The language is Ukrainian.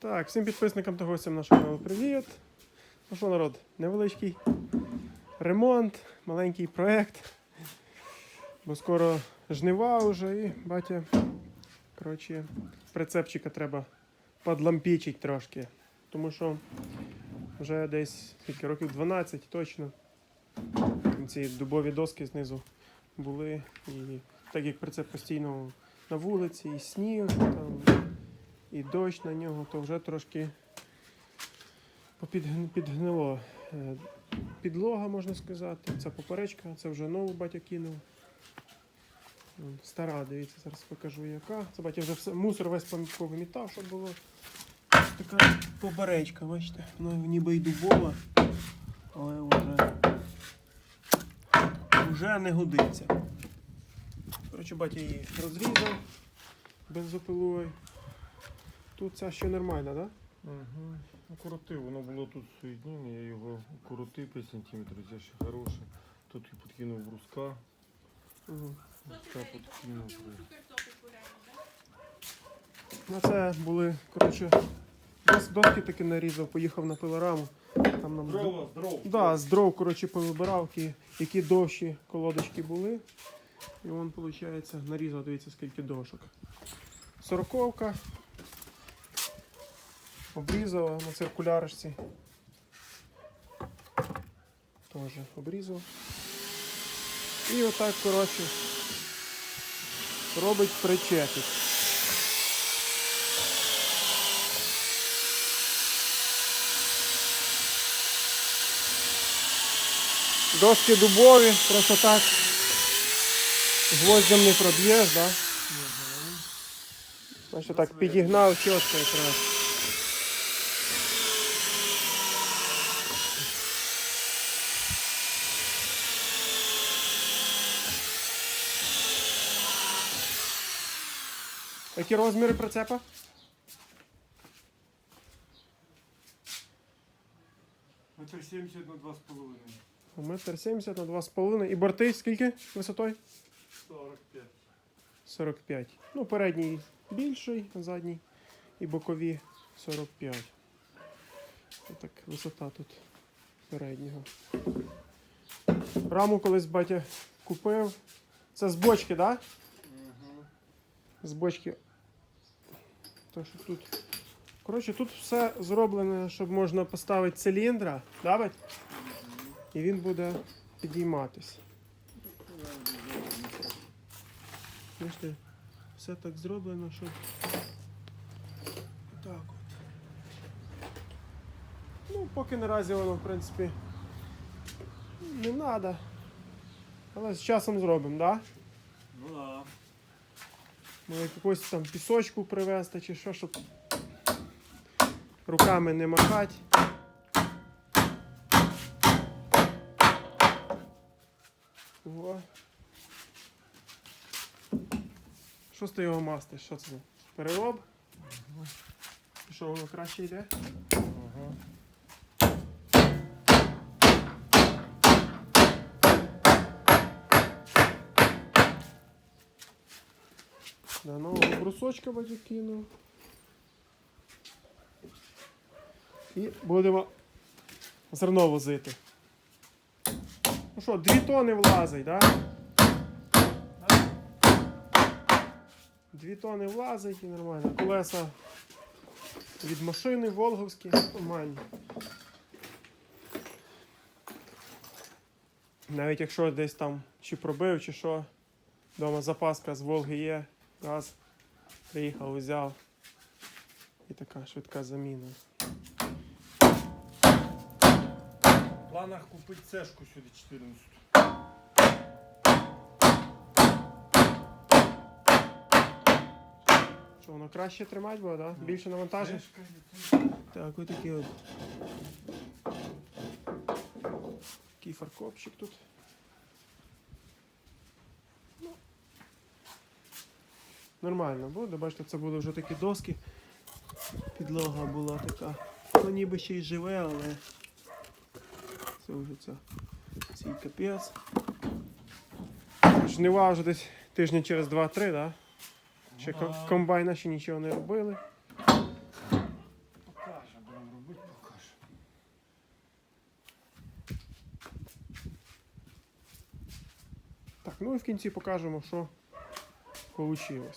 Так, всім підписникам та гостям нашого каналу привіт. Ну що, народ, невеличкий ремонт, маленький проект. Бо скоро жнива вже і батя. Коротше, прицепчика треба подлампічить трошки. Тому що вже десь скільки років 12 точно. Ці дубові доски знизу були. І так як прицеп постійно на вулиці, і сніг, там, і дощ на нього, то вже трошки підгнило. Е, Підлога, можна сказати. Це поперечка, це вже нову батя кинув. Стара, дивіться, зараз покажу яка. Це батя вже все, мусор весь повимітав, щоб було. Така поберечка, бачите, вона ніби й дубова, але вже, вже не годиться. Коротше, батя її розрізав бензопилою. Тут ця ще нормальна, так? Да? Угу. Укоротив, воно було тут соєднення, я його укоротив 5 см, це ще хороше. Тут і підкинув бруска, Угу. бруска підкинув. На це були, коротше, доски таки нарізав, поїхав на пилораму. Там нам Дрова, дров. Да, з дров, коротше, повибирав, які, які довші колодочки були. І он, виходить, нарізав, дивіться, скільки дошок. Сороковка. Обрізав на циркулярочці. Теж обрізав. І отак, коротше, робить причепик. Доски дубові, просто так гвоздем не проб'єш, да? Значить так підігнав чітко якраз. Які розміри прицепа? Метр 70 на 2,5. Метр 70 на 2,5. І борти скільки висотою? 45. 45. Ну, передній більший, задній і бокові 45. Отак висота тут переднього. Раму колись батя купив. Це з бочки, так? Да? Угу. З бочки. То, що тут. Коротше, тут все зроблене, щоб можна поставити циліндра, да, бать? І він буде підійматись. Бачите, все так зроблено, щоб. Так от. Ну, поки наразі воно, в принципі, не треба. Але з часом зробимо, так? Да? Ну да. Може якогось там пісочку привезти чи що, щоб руками не махати. О. Що з ти його мастиш? Що це? Перероб? Що воно краще йде? Ага. Да, нового брусочка батько кинув. І будемо зерно возити. Ну що, дві тони влазить, так? Да? Дві тони влазить і нормально. Колеса від машини Волговські нормальні. Навіть якщо десь там чи пробив, чи що, вдома запаска з Волги є, газ, приїхав, взяв. І така швидка заміна. В планах купити цешку сюди 14. Що воно краще тримати буде, да? Більше навантаження? Цешка. Так, ось такий от. Такий фаркопчик тут. нормально буде. Бачите, це були вже такі доски. Підлога була така. Ну ніби ще й живе, але це вже ця цей капець. Не важу десь тижні через 2-3, да? Ще комбайна ще нічого не робили. Так, ну і в кінці покажемо, що вийшло.